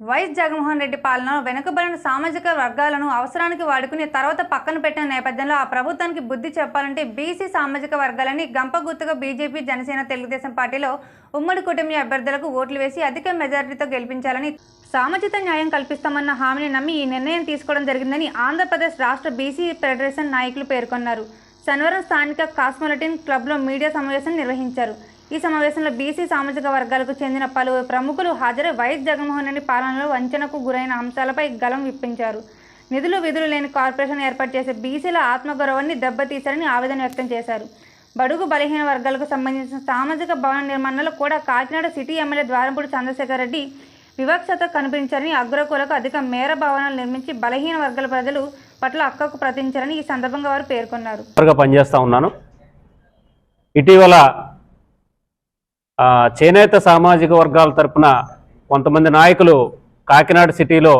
YS Jaganmohan Reddy పాలనలో వెనుకబడిన సామాజిక వర్గాలను అవసరానికి వాడుకుని తర్వాత పక్కన పెట్టిన నేపథ్యంలో ఆ ప్రభుత్వానికి బుద్ధి చెప్పాలంటే బీసీ సామాజిక వర్గాలని గంపగుత్తుగా బీజేపీ జనసేన తెలుగుదేశం పార్టీలో ఉమ్మడి కుటుంబ అభ్యర్థులకు ఓట్లు వేసి అధిక మెజారిటీతో గెలిపించాలని సామాజిక న్యాయం కల్పిస్తామన్న హామీని నమ్మి ఈ నిర్ణయం తీసుకోవడం జరిగిందని ఆంధ్రప్రదేశ్ రాష్ట్ర బీసీ ఫెడరేషన్ నాయకులు పేర్కొన్నారు. శనివారం స్థానిక కాస్మోలటిన్ క్లబ్లో మీడియా సమావేశం నిర్వహించారు. ఈ సమావేశంలో బీసీ సామాజిక వర్గాలకు చెందిన పలువురు ప్రముఖులు హాజరై వైఎస్ జగన్మోహన్ రెడ్డి పాలనలో వంచనకు గురైన అంశాలపై గలం విప్పించారు. నిధులు విధులు లేని కార్పొరేషన్ ఏర్పాటు చేసే బీసీల ఆత్మగౌరవాన్ని దెబ్బతీశారని ఆవేదన వ్యక్తం చేశారు. బడుగు బలహీన వర్గాలకు సంబంధించిన సామాజిక భవన నిర్మాణంలో కూడా కాకినాడ సిటీ ఎమ్మెల్యే ద్వారంపూడి చంద్రశేఖర్ రెడ్డి వివక్షత కనిపించారని అగ్రకులకు అధిక మేర భవనాలు నిర్మించి బలహీన వర్గాల ప్రజలు పట్ల అక్కకు ప్రతించారని ఈ సందర్భంగా వారు పేర్కొన్నారు. పనిచేస్తా ఉన్నాను. ఇటీవల చేనేత సామాజిక వర్గాల తరపున కొంతమంది నాయకులు కాకినాడ సిటీలో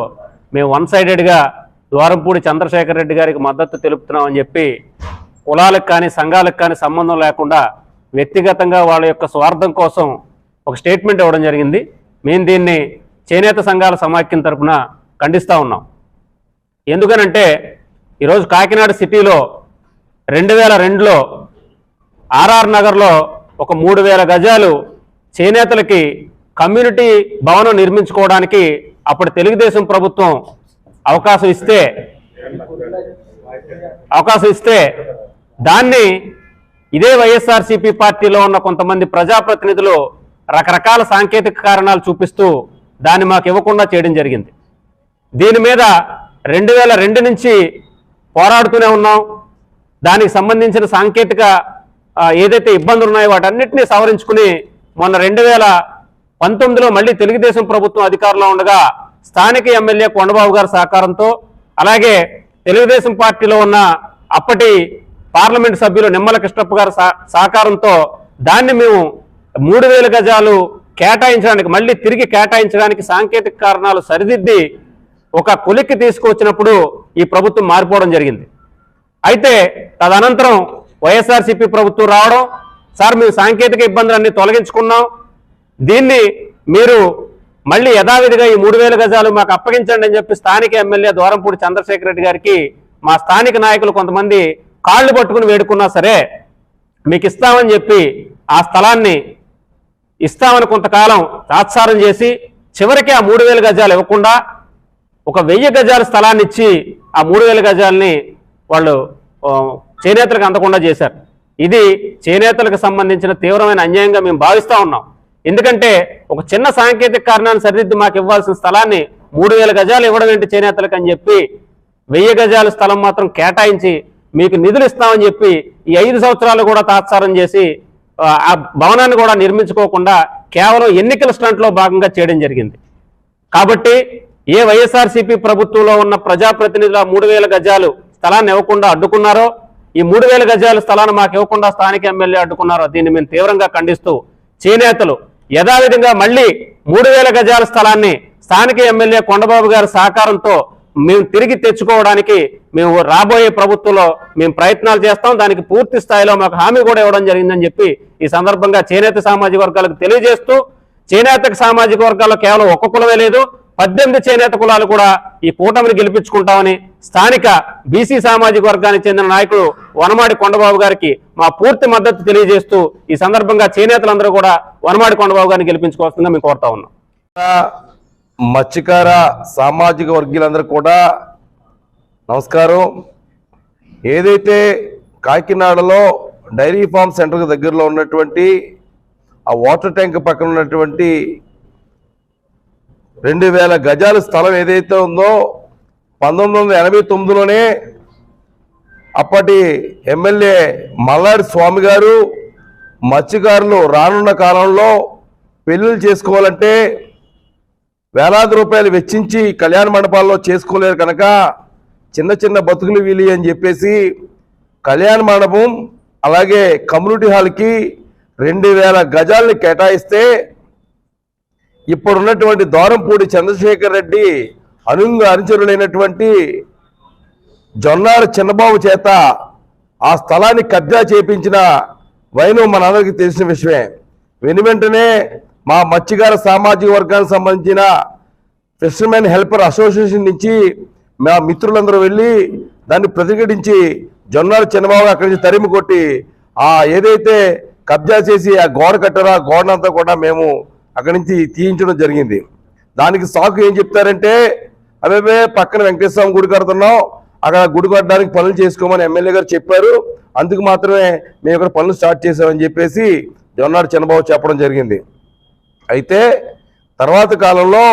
మేము వన్ సైడెడ్గా ద్వారంపూడి చంద్రశేఖర్ రెడ్డి గారికి మద్దతు తెలుపుతున్నామని చెప్పి కులాలకు కానీ సంఘాలకు కానీ సంబంధం లేకుండా వ్యక్తిగతంగా వాళ్ళ యొక్క స్వార్థం కోసం ఒక స్టేట్మెంట్ ఇవ్వడం జరిగింది. మేము దీన్ని చేనేత సంఘాల సమాఖ్యం తరపున ఖండిస్తూ ఉన్నాం. ఎందుకనంటే ఈరోజు కాకినాడ సిటీలో రెండు వేల రెండులో ఆర్ఆర్ నగర్లో ఒక మూడు వేల గజాలు చేనేతలకి కమ్యూనిటీ భవనం నిర్మించుకోవడానికి అప్పుడు తెలుగుదేశం ప్రభుత్వం అవకాశం ఇస్తే అవకాశం ఇస్తే దాన్ని ఇదే వైఎస్ఆర్సీపీ పార్టీలో ఉన్న కొంతమంది ప్రజాప్రతినిధులు రకరకాల సాంకేతిక కారణాలు చూపిస్తూ దాన్ని మాకు ఇవ్వకుండా చేయడం జరిగింది. దీని మీద రెండు వేల రెండు నుంచి పోరాడుతూనే ఉన్నాం. దానికి సంబంధించిన సాంకేతిక ఏదైతే ఇబ్బందులు ఉన్నాయో వాటన్నిటినీ సవరించుకుని మొన్న రెండు వేల పంతొమ్మిదిలో మళ్ళీ తెలుగుదేశం ప్రభుత్వం అధికారంలో ఉండగా స్థానిక ఎమ్మెల్యే కొండబాబు గారి సహకారంతో అలాగే తెలుగుదేశం పార్టీలో ఉన్న అప్పటి పార్లమెంట్ సభ్యులు నిమ్మల కృష్ణప్ప గారి సహ- సహకారంతో దాన్ని మేము మూడు వేల గజాలు కేటాయించడానికి మళ్ళీ తిరిగి కేటాయించడానికి సాంకేతిక కారణాలు సరిదిద్ది ఒక కొలిక్కి తీసుకువచ్చినప్పుడు ఈ ప్రభుత్వం మారిపోవడం జరిగింది. అయితే తదనంతరం వైఎస్ఆర్సీపీ ప్రభుత్వం రావడం సార్ మేము సాంకేతిక ఇబ్బందులన్నీ తొలగించుకున్నాం. దీన్ని మీరు మళ్ళీ యథావిధిగా ఈ మూడు వేల గజాలు మాకు అప్పగించండి అని చెప్పి స్థానిక ఎమ్మెల్యే ద్వారంపూడి చంద్రశేఖర్ రెడ్డి గారికి మా స్థానిక నాయకులు కొంతమంది కాళ్ళు పట్టుకుని వేడుకున్నా సరే మీకు ఇస్తామని చెప్పి ఆ స్థలాన్ని ఇస్తామని కొంతకాలం తాత్సారం చేసి చివరికి ఆ మూడు గజాలు ఇవ్వకుండా ఒక వెయ్యి గజాల స్థలాన్ని ఇచ్చి ఆ మూడు వేల గజాలని వాళ్ళు చేనేతలకు అందకుండా చేశారు. ఇది చేనేతలకు సంబంధించిన తీవ్రమైన అన్యాయంగా మేము భావిస్తూ ఉన్నాం. ఎందుకంటే ఒక చిన్న సాంకేతిక కారణాన్ని సరిదిద్ది మాకు ఇవ్వాల్సిన స్థలాన్ని మూడు వేల గజాలు ఇవ్వడం ఏంటి చేనేతలకు అని చెప్పి వెయ్యి గజాల స్థలం మాత్రం కేటాయించి మీకు నిధులు ఇస్తామని చెప్పి ఈ ఐదు సంవత్సరాలు కూడా తాత్సారం చేసి ఆ, భవనాన్ని కూడా నిర్మించుకోకుండా కేవలం ఎన్నికల స్టంట్లో భాగంగా చేయడం జరిగింది. కాబట్టి ఏ వైఎస్ఆర్సీపీ ప్రభుత్వంలో ఉన్న ప్రజాప్రతినిధుల మూడు వేల గజాలు స్థలాన్ని ఇవ్వకుండా అడ్డుకున్నారో ఈ మూడు వేల గజాల స్థలాన్ని మాకు ఇవ్వకుండా స్థానిక ఎమ్మెల్యే అడ్డుకున్నారు. దీన్ని మేము తీవ్రంగా ఖండిస్తూ చేనేతలు యథావిధంగా మళ్ళీ మూడు వేల గజాల స్థలాన్ని స్థానిక ఎమ్మెల్యే కొండబాబు గారి సహకారంతో మేము తిరిగి తెచ్చుకోవడానికి మేము రాబోయే ప్రభుత్వంలో మేము ప్రయత్నాలు చేస్తాం. దానికి పూర్తి స్థాయిలో మాకు హామీ కూడా ఇవ్వడం జరిగిందని చెప్పి ఈ సందర్భంగా చేనేత సామాజిక వర్గాలకు తెలియజేస్తూ చేనేత సామాజిక వర్గాల్లో కేవలం ఒక్క కులమే లేదు పద్దెనిమిది చేనేత కులాలు కూడా ఈ కూటమిని గెలిపించుకుంటామని స్థానిక బీసీ సామాజిక వర్గానికి చెందిన నాయకుడు వనమాడి కొండబాబు గారికి మా పూర్తి మద్దతు తెలియజేస్తూ ఈ సందర్భంగా చేనేతలందరూ కూడా వనమాడి కొండబాబు గారిని గెలిపించుకోవాల్సిందిగా మేము కోరుతా ఉన్నాం. మత్స్యకార సామాజిక వర్గీయులందరూ కూడా నమస్కారం. ఏదైతే కాకినాడలో డైరీ ఫార్మ్ సెంటర్ దగ్గరలో ఉన్నటువంటి ఆ వాటర్ ట్యాంక్ పక్కన ఉన్నటువంటి రెండు వేల గజాల స్థలం ఏదైతే ఉందో పంతొమ్మిది వందల ఎనభై తొమ్మిదిలోనే అప్పటి ఎమ్మెల్యే మల్లాడి స్వామి గారు మత్స్యకారులు రానున్న కాలంలో పెళ్ళిళ్ళు చేసుకోవాలంటే వేలాది రూపాయలు వెచ్చించి కళ్యాణ మండపాల్లో చేసుకోలేరు కనుక చిన్న చిన్న బతుకులు వీలి అని చెప్పేసి కళ్యాణ మండపం అలాగే కమ్యూనిటీ హాల్కి రెండు వేల గజాలని కేటాయిస్తే ఇప్పుడున్నటువంటి దూరంపూడి చంద్రశేఖర్ రెడ్డి అనుంగ అనుచరులైనటువంటి జొన్నాల చిన్నబాబు చేత ఆ స్థలాన్ని కబ్జా చేపించిన వైను మనందరికీ తెలిసిన విషయమే. వెను వెంటనే మా మత్స్యకార సామాజిక వర్గానికి సంబంధించిన ఫిషర్మెన్ హెల్పర్ అసోసియేషన్ నుంచి మా మిత్రులందరూ వెళ్ళి దాన్ని ప్రతిఘటించి జొన్నాల చిన్నబాబు అక్కడి నుంచి తరిమి కొట్టి ఆ ఏదైతే కబ్జా చేసి ఆ గోడ కట్టారో ఆ గోడనంతా కూడా మేము అక్కడి నుంచి తీయించడం జరిగింది. దానికి సాకు ఏం చెప్తారంటే అవే పక్కన వెంకటేశ్వర గుడి కడుతున్నాం అక్కడ గుడి కట్టడానికి పనులు చేసుకోమని ఎమ్మెల్యే గారు చెప్పారు. అందుకు మాత్రమే మేము ఇక్కడ పనులు స్టార్ట్ చేసామని చెప్పేసి జొన్నాడు చిన్నబాబు చెప్పడం జరిగింది. అయితే తర్వాత కాలంలో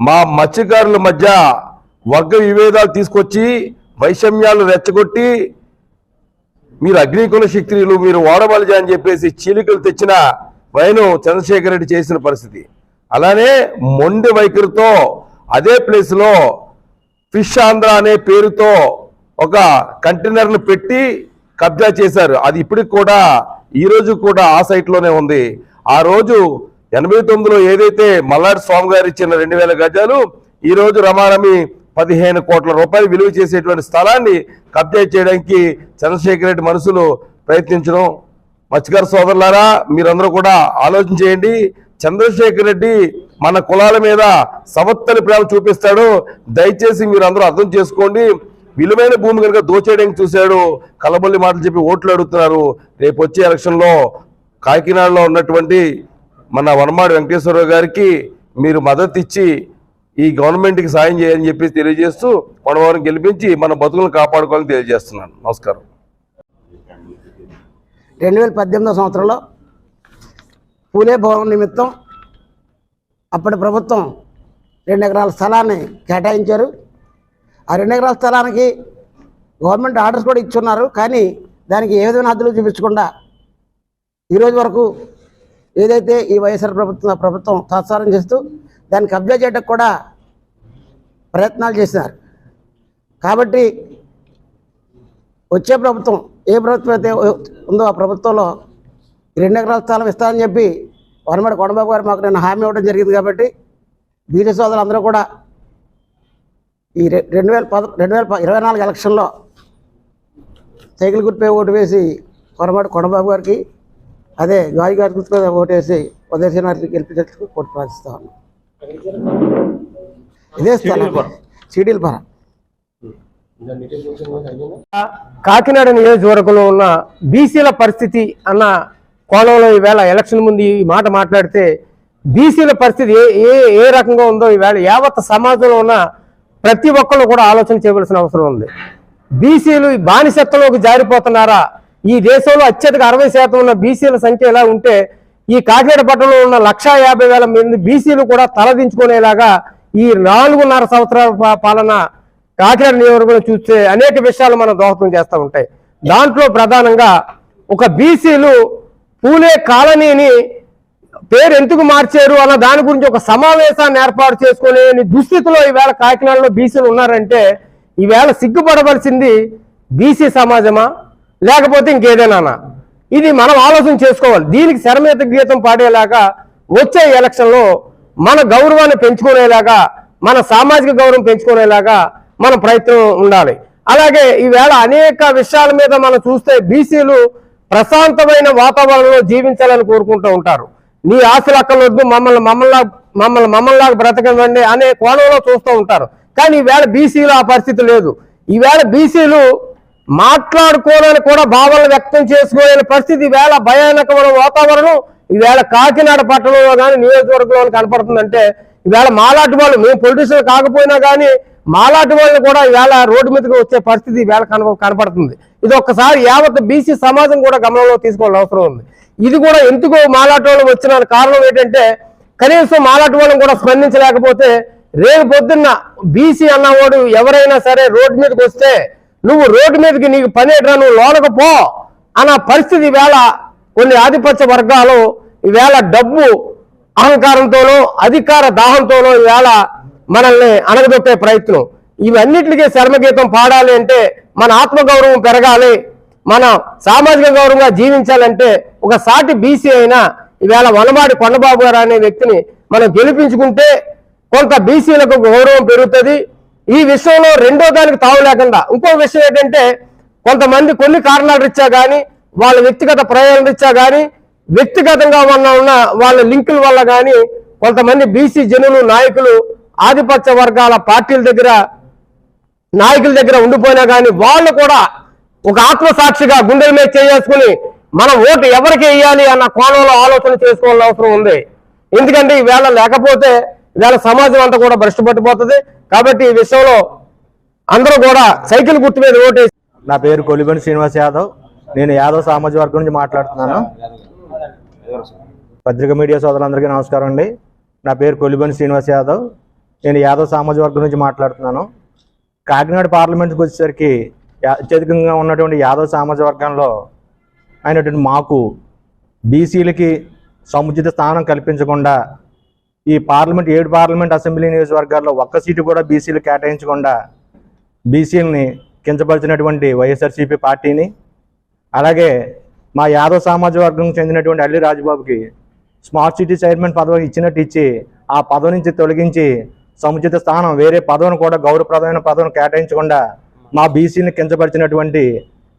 మా మత్స్యకారుల మధ్య వర్గ విభేదాలు తీసుకొచ్చి వైషమ్యాలు రెచ్చగొట్టి మీరు అగ్నికుల శక్తులు మీరు వాడబలిజా అని చెప్పేసి చీలికలు తెచ్చిన వైను చంద్రశేఖర్ రెడ్డి చేసిన పరిస్థితి. అలానే మొండి వైఖరితో అదే ప్లేస్లో ఫిష్ ఆంధ్ర అనే పేరుతో ఒక కంటైనర్ను పెట్టి కబ్జా చేశారు. అది ఇప్పటికి కూడా ఈ రోజు కూడా ఆ సైట్లోనే ఉంది. ఆ రోజు ఎనభై తొమ్మిదిలో ఏదైతే మల్లాడి స్వామి గారు ఇచ్చిన రెండు వేల గజాలు ఈరోజు రమారమి పదిహేను కోట్ల రూపాయలు విలువ చేసేటువంటి స్థలాన్ని కబ్జా చేయడానికి చంద్రశేఖర్ రెడ్డి మనుషులు ప్రయత్నించడం మత్స్యకార సోదరులారా మీరందరూ కూడా ఆలోచన చేయండి. చంద్రశేఖర్ రెడ్డి మన కులాల మీద సమత్తని ప్రేమ చూపిస్తాడు. దయచేసి మీరందరూ అర్థం చేసుకోండి. విలువైన భూమి కనుక దోచేయడానికి చూశాడు. కలబొల్లి మాటలు చెప్పి ఓట్లు అడుగుతున్నారు. రేపు వచ్చే ఎలక్షన్లో కాకినాడలో ఉన్నటువంటి మన వనమాడి వెంకటేశ్వరరావు గారికి మీరు మద్దతు ఇచ్చి ఈ గవర్నమెంట్కి సాయం చేయాలని చెప్పి తెలియజేస్తూ కొనవారిని గెలిపించి మన బతుకులను కాపాడుకోవాలని తెలియజేస్తున్నాను. నమస్కారం. రెండు వేల పద్దెనిమిదో సంవత్సరంలో పూలే భవనం నిమిత్తం అప్పటి ప్రభుత్వం రెండు ఎకరాల స్థలాన్ని కేటాయించారు. ఆ రెండు ఎకరాల స్థలానికి గవర్నమెంట్ ఆర్డర్స్ కూడా ఇచ్చున్నారు. కానీ దానికి ఏ విధమైన హద్దులు చూపించకుండా ఈరోజు వరకు ఏదైతే ఈ వైఎస్ఆర్ ప్రభుత్వం ప్రభుత్వం తాత్సారం చేస్తూ దాన్ని కబ్జా చేయడానికి కూడా ప్రయత్నాలు చేసినారు. కాబట్టి వచ్చే ప్రభుత్వం ఏ ప్రభుత్వం అయితే ఉందో ఆ ప్రభుత్వంలో ఈ రెండు ఎకరాల స్థలం ఇస్తానని చెప్పి వనమడి కొండబాబు గారు మాకు నేను హామీ ఇవ్వడం జరిగింది కాబట్టి బీజే సోదరులు అందరూ కూడా ఈ రెండు వేల పద రెండు వేల ఇరవై నాలుగు ఎలక్షన్లో సైకిల్ గుర్తుపై ఓటు వేసి వనమడి కొండబాబు గారికి అదే గాలి గారి గుర్తుపై ఓటు వేసి ఉదయసేన గారికి గెలిపించేందుకు ఓటు ప్రార్థిస్తా ఉన్నాం. ఇదే స్థలం. సీడీలపురం కాకినాడ నియోజకవర్గంలో ఉన్న బీసీల పరిస్థితి అన్న కోణంలో ఈవేళ ఎలక్షన్ ముందు ఈ మాట మాట్లాడితే బీసీల పరిస్థితి ఏ ఏ ఏ రకంగా ఉందో ఈవేళ యావత్ సమాజంలో ఉన్న ప్రతి ఒక్కళ్ళు కూడా ఆలోచన చేయవలసిన అవసరం ఉంది. బీసీలు ఈ బానిసత్వంలోకి జారిపోతున్నారా? ఈ దేశంలో అత్యధిక అరవై శాతం ఉన్న బీసీల సంఖ్య ఎలా ఉంటే ఈ కాకినాడ పట్టణంలో ఉన్న లక్షా యాభై వేల మంది బీసీలు కూడా తలదించుకునేలాగా ఈ నాలుగున్నర సంవత్సరాల పాలన కాకినాడ నియోజకవర్గంలో చూస్తే అనేక విషయాలు మనం దోహదం చేస్తూ ఉంటాయి. దాంట్లో ప్రధానంగా ఒక బీసీలు పూలే కాలనీని పేరు ఎందుకు మార్చారు అన్న దాని గురించి ఒక సమావేశాన్ని ఏర్పాటు చేసుకునే దుస్థితిలో ఈవేళ కాకినాడలో బీసీలు ఉన్నారంటే ఈవేళ సిగ్గుపడవలసింది బీసీ సమాజమా? లేకపోతే ఇంకేదైనా ఇది మనం ఆలోచన చేసుకోవాలి. దీనికి శరమేత గీతం పాడేలాగా వచ్చే ఎలక్షన్లో మన గౌరవాన్ని పెంచుకునేలాగా మన సామాజిక గౌరవం పెంచుకునేలాగా మన ప్రయత్నం ఉండాలి. అలాగే ఈవేళ అనేక విషయాల మీద మనం చూస్తే బీసీలు ప్రశాంతమైన వాతావరణంలో జీవించాలని కోరుకుంటూ ఉంటారు. నీ ఆశలు అక్కర్లొద్దు మమ్మల్ని మమ్మల్ని మమ్మల్ని మమ్మల్లాగా బ్రతకండి అనే కోణంలో చూస్తూ ఉంటారు. కానీ ఈవేళ బీసీలు ఆ పరిస్థితి లేదు. ఈవేళ బీసీలు మాట్లాడుకోవడానికి కూడా భావనలు వ్యక్తం చేసుకోలేని పరిస్థితి ఈవేళ భయానకమైన వాతావరణం ఈవేళ కాకినాడ పట్టణంలో కానీ నియోజకవర్గంలో కనపడుతుందంటే ఈవేళ మాలాంటి వాళ్ళు మేము పొలిటీషియన్ కాకపోయినా కానీ మాలాటి వాళ్ళు కూడా ఇవాళ రోడ్డు మీదకి వచ్చే పరిస్థితి వేళ కన కనపడుతుంది. ఇది ఒక్కసారి యావత్ బీసీ సమాజం కూడా గమనంలో తీసుకోవాల్సిన అవసరం ఉంది. ఇది కూడా ఎందుకు మాలాటి వాళ్ళు వచ్చిన కారణం ఏంటంటే కనీసం మాలాటి వాళ్ళని కూడా స్పందించలేకపోతే రేపు పొద్దున్న బీసీ అన్నవాడు ఎవరైనా సరే రోడ్డు మీదకి వస్తే నువ్వు రోడ్డు మీదకి నీకు పని ఎట్రా నువ్వు లోనకు పో అన్న పరిస్థితి వేళ కొన్ని ఆధిపత్య వర్గాలు ఈవేళ డబ్బు అహంకారంతోనో అధికార దాహంతోనో ఈవేళ మనల్ని అణగదొక్కే ప్రయత్నం. ఇవన్నిటికీ శర్మగీతం పాడాలి అంటే మన ఆత్మగౌరవం పెరగాలి. మన సామాజిక గౌరవంగా జీవించాలంటే ఒక సాటి బీసీ అయినా ఈవేళ వనమాడి కొండబాబు గారు అనే వ్యక్తిని మనం గెలిపించుకుంటే కొంత బీసీలకు గౌరవం పెరుగుతుంది. ఈ విషయంలో రెండో దానికి తావు లేకుండా ఇంకో విషయం ఏంటంటే కొంతమంది కొన్ని కారణాలు ఇచ్చా కానీ వాళ్ళ వ్యక్తిగత ప్రయోజనం ఇచ్చా కానీ వ్యక్తిగతంగా ఉన్న ఉన్న వాళ్ళ లింకుల వల్ల కానీ కొంతమంది బీసీ జనులు నాయకులు ఆధిపత్య వర్గాల పార్టీల దగ్గర నాయకుల దగ్గర ఉండిపోయినా కానీ వాళ్ళు కూడా ఒక ఆత్మసాక్షిగా గుండెల మీద చేసుకుని మనం ఓటు ఎవరికి వేయాలి అన్న కోణంలో ఆలోచన చేసుకోవాల్సిన అవసరం ఉంది. ఎందుకంటే ఈవేళ లేకపోతే ఈవేళ సమాజం అంతా కూడా భ్రష్టు పట్టిపోతుంది. కాబట్టి ఈ విషయంలో అందరూ కూడా సైకిల్ గుర్తు మీద ఓటేసి నా పేరు కొలిబెని శ్రీనివాస్ యాదవ్. నేను యాదవ్ సామాజిక వర్గం నుంచి మాట్లాడుతున్నాను. పత్రిక మీడియా సోదరులందరికీ నమస్కారం అండి. నా పేరు కొలిబని శ్రీనివాస్ యాదవ్. నేను యాదవ్ సామాజిక వర్గం నుంచి మాట్లాడుతున్నాను. కాకినాడ పార్లమెంట్కి వచ్చేసరికి అత్యధికంగా ఉన్నటువంటి యాదవ్ సామాజిక వర్గంలో అయినటువంటి మాకు బీసీలకి సముచిత స్థానం కల్పించకుండా ఈ పార్లమెంట్ ఏడు పార్లమెంట్ అసెంబ్లీ నియోజకవర్గాల్లో ఒక్క సీటు కూడా బీసీలు కేటాయించకుండా బీసీలని కించపరిచినటువంటి వైఎస్ఆర్సీపీ పార్టీని అలాగే మా యాదవ్ సామాజిక వర్గం చెందినటువంటి అల్లి రాజబాబుకి స్మార్ట్ సిటీ చైర్మన్ పదవి ఇచ్చినట్టు ఇచ్చి ఆ పదవి నుంచి తొలగించి సముచిత స్థానం వేరే పదవిని కూడా గౌరవప్రదమైన పదవిని కేటాయించకుండా మా బీసీని కించపరిచినటువంటి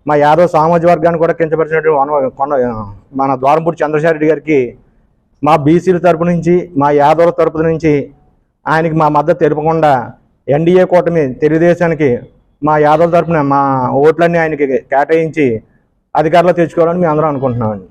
మా యాదవ్ సామాజిక వర్గాన్ని కూడా కించపరిచినటువంటి కొండ మన ద్వారంపూడి చంద్రశేఖర రెడ్డి గారికి మా బీసీల తరపు నుంచి మా యాదవుల తరపు నుంచి ఆయనకి మా మద్దతు తెలుపకుండా ఎన్డీఏ కూటమి తెలుగుదేశానికి మా యాదవ్ తరపున మా ఓట్లన్నీ ఆయనకి కేటాయించి అధికారంలో తెచ్చుకోవాలని మేము అందరం అనుకుంటున్నామండి.